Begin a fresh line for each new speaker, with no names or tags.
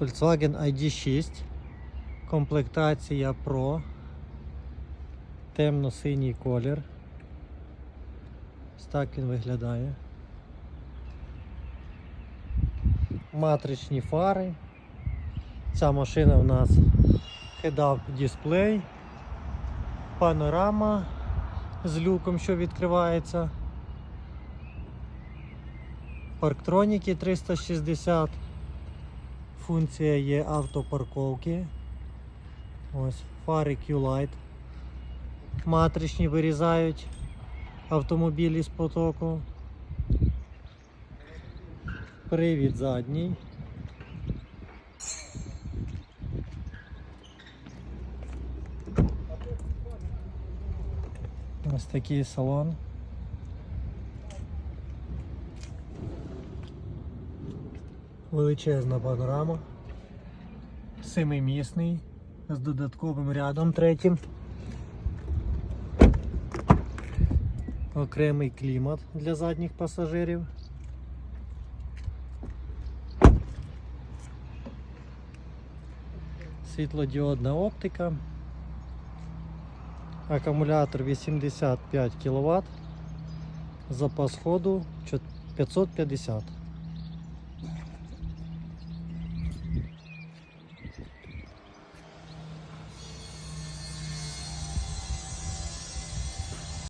Volkswagen ID6. Комплектація Pro. Темно-синій колір. Ось так він виглядає. Матричні фари. Ця машина у нас head-up дисплей, панорама з люком, що відкривається. Парктроніки 360. Функція є автопарковки. Ось фари Q-Light. Матричні вирізають автомобілі з потоку. Привід задній. Ось такий салон. Величезна панорама. Семимісний з додатковим рядом третім. Окремий клімат для задніх пасажирів. Світлодіодна оптика. Акумулятор 85 кВт. Запас ходу чот- 550.